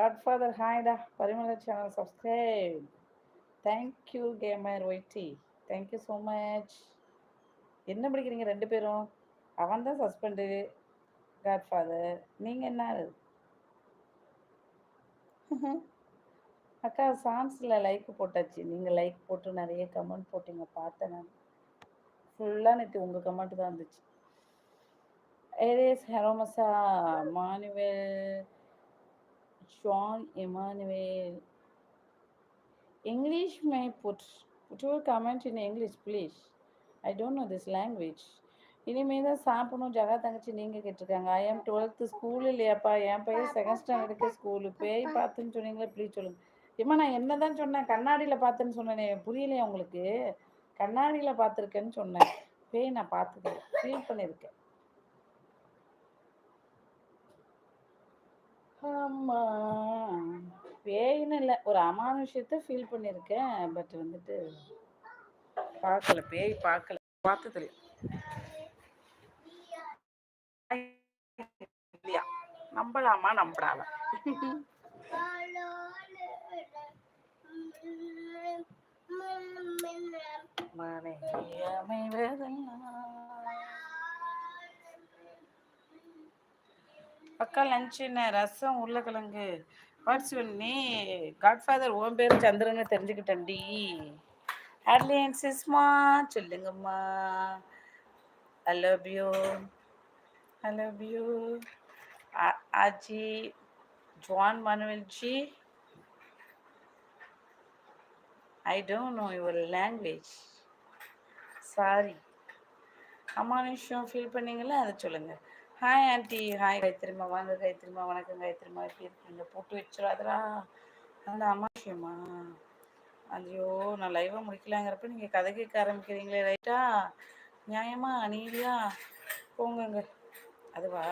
Godfather ஹாய்டா பரிமள channel subscribe thank you gamer YT thank you so much என்ன படிக்கிறீங்க ரெண்டு பேரும்? அவன் தான் சஸ்பெண்டு காட்ஃபாதர் நீங்கள் என்ன? அக்கா சாங்ஸில் லைக் போட்டாச்சு. நீங்கள் லைக் போட்டு நிறைய கமெண்ட் போட்டீங்க. பார்த்தேன் நான். ஃபுல்லாக நேற்று உங்கள் கமெண்ட் தான் இருந்துச்சு. ஏரேஸ் ஹெரோமசா Manuel John Emmanuel. English may put put your comment in English, please. I don't know this language. இனிமே தான் சாப்பிடணும். ஜகா தங்கச்சி நீங்கள் கேட்டிருக்காங்க. ஐ எம் டுவெல்த்து ஸ்கூல் இல்லையாப்பா என் பையன் செகண்ட் ஸ்டாண்டர்டுக்கு ஸ்கூலு பேய் பார்த்துன்னு சொன்னீங்களே ப்ளீஸ் சொல்லுங்கள் ஏம்மா நான் என்ன தான் சொன்னேன்? கண்ணாடியில் பார்த்துன்னு சொன்னேனே. புரியலையா உங்களுக்கு? கண்ணாடியில் பார்த்துருக்கேன்னு சொன்னேன். பேய் நான் பார்த்துக்கிறேன் ஃபீல் பண்ணியிருக்கேன். பேயின்னு இல்லை. ஒரு அமானுஷத்தை ஃபீல் பண்ணியிருக்கேன் பட் வந்துட்டு பார்க்கல பேய் பார்க்கல பார்த்தது இல்லையா நம்பலாமா? நம்பலாமா அக்கா லஞ்ச் என்ன? ரசம் உருளைக்கிழங்கு. வாட்ஸ் யுவர் நீ காட்ஃபாதர் ஓன் பேர் சந்திரன்னு தெரிஞ்சுக்கிட்டேன்டி ஹேட்லியன் சிஸ்மா சொல்லுங்கம்மா. I love you I love you Haji John மனுவல்ஜி I don't know your language sorry அமானுஷம் feel பண்ணீங்களா? அதை சொல்லுங்கள் ஹாய் ஆண்டி ஹாய் கைத்திரிமா வாங்க கைத்திரிமா வணக்கம் கைத்திரிமா எப்படி இருக்கீங்க? போட்டு வச்சிடாதரா அந்த அமாஷியமா ஐயோ நான் லைவாக முடிக்கலாங்கிறப்ப நீங்கள் கதை கேட்க ஆரம்பிக்கிறீங்களே. ரைட்டா நியாயமா? நீதியா போங்கங்க. அதுவா?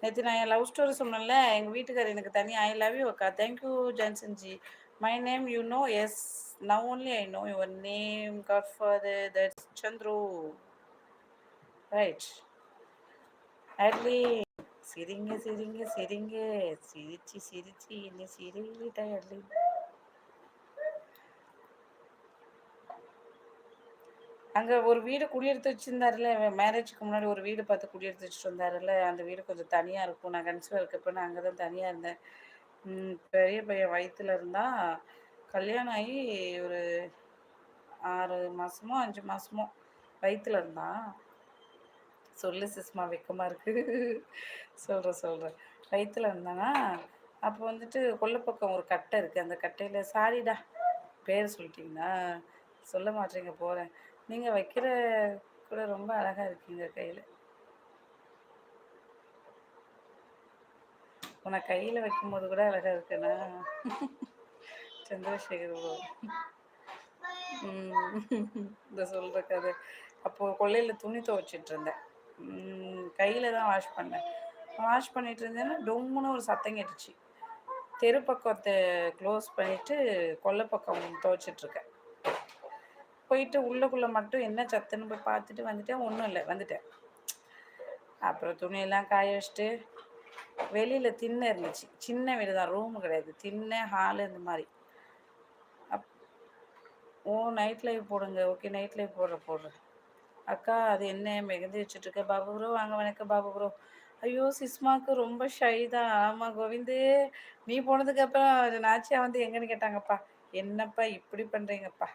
நேற்று நான் என் லவ் ஸ்டோரி சொன்னேன்ல. எங்கள் வீட்டுக்காரர் எனக்கு தனி ஐ லவ் யூ அக்கா. Thank you ஜான்சன்ஜி my name you know yes now only I know your name godfather that's Chandru right Atlee. சிரிங்க சிரிங்க சிரிங்க. சிரிச்சு சிரிச்சு என்ன சிரிட்டா அட்லி? அங்கே ஒரு வீடு குடியெடுத்து வச்சுருந்தாருல மேரேஜுக்கு முன்னாடி ஒரு வீடு பார்த்து குடியெடுத்து வச்சுட்டு வந்தாருல அந்த வீடு கொஞ்சம் தனியாக இருக்கும். நான் கன்சீவாக இருக்கப்ப நான் அங்கே தான் தனியாக இருந்தேன் பெரிய பையன் வயிற்றுல இருந்தால் கல்யாணம் ஆகி ஒரு ஆறு மாதமோ அஞ்சு மாதமோ வயிற்றுல இருந்தான். சொல்லு சிஸ்மா வெக்கமாக இருக்குது சொல்கிறேன் சொல்கிறேன் வயிற்றுல இருந்தானா அப்போ வந்துட்டு கொல்லப்பக்கம் ஒரு கட்டை இருக்குது அந்த கட்டையில் சாரிடா பேர் சொல்லிட்டீங்கன்னா சொல்ல மாட்டேங்க போகிறேன் நீங்கள் வைக்கிற கூட ரொம்ப அழகாக இருக்கீங்க கையில். உன்னை கையில் வைக்கும்போது கூட அழகாக இருக்குண்ணா. சந்திரசேகர் இந்த சொல்கிற கதை. அப்போது கொள்ளையில் துணி துவைச்சிட்டு இருந்தேன். கையில் தான் வாஷ் பண்ணேன். வாஷ் பண்ணிட்டு இருந்தேன்னா டொம்முன்னு ஒரு சத்தம் கேட்டுச்சு. தெரு பக்கத்தை க்ளோஸ் பண்ணிவிட்டு கொல்லை பக்கம் துவைச்சிட்ருக்கேன். போயிட்டு உள்ளுக்குள்ளே மட்டும் என்ன சத்துன்னு போய் பார்த்துட்டு வந்துட்டேன். ஒன்றும் இல்லை வந்துட்டேன். அப்புறம் துணியெல்லாம் காய வச்சுட்டு வெளியில் திண்ணை இருந்துச்சு. சின்ன வீடு தான் ரூமு கிடையாது. திண்ணை ஹாலு இந்த மாதிரி. அப் ஓ நைட் லைவ் போடுங்க. ஓகே நைட் லைவ் போடுற போடுறேன் அக்கா அது என்ன மெகந்தி வச்சுட்ருக்க பாபு ப்ரோ வாங்க வணக்கம் பாபு ப்ரோ ஐயோ சிஸ்மாவுக்கு ரொம்ப ஷை தான். ஆமாம் கோவிந்து. நீ போனதுக்கப்புறம் நாச்சியா வந்து எங்கன்னு கேட்டாங்கப்பா. என்னப்பா இப்படி பண்ணுறீங்கப்பா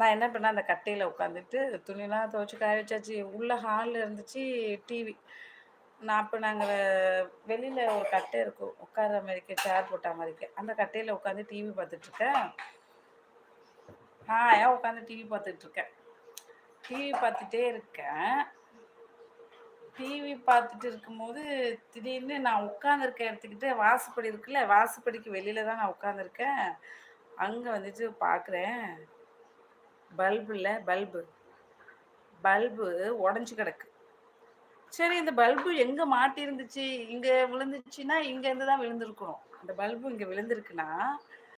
நான் என்ன பண்ணேன்? அந்த கட்டையில் உட்காந்துட்டு துணிலாம் துவைச்சி காய வச்சாச்சு. உள்ள ஹாலில் இருந்துச்சு டிவி நான் அப்போ நாங்கள் வெளியில் ஒரு கட்டை இருக்கும். உட்கார மாதிரிக்கு சேர் போட்ட மாதிரிக்கு. அந்த கட்டையில் உட்காந்து டிவி பார்த்துட்ருக்கேன் ஹாயாக உட்காந்து டிவி பார்த்துட்ருக்கேன். டிவி பார்த்துட்டே இருக்கேன். டிவி பார்த்துட்டு இருக்கும்போது திடீர்னு நான் உட்காந்துருக்க இடத்துக்கிட்ட வாசப்படி இருக்குல்ல வாசப்படிக்கு வெளியில் தான் நான் உட்காந்துருக்கேன் அங்கே வந்துட்டு பார்க்குறேன் பல்பு இல்லை பல்பு. பல்பு உடஞ்சி கிடக்கு. சரி இந்த பல்பு எங்கே மாட்டியிருந்துச்சு இங்கே விழுந்துச்சுன்னா இங்கேருந்து தான் விழுந்திருக்கணும். அந்த பல்பு இங்கே விழுந்திருக்குன்னா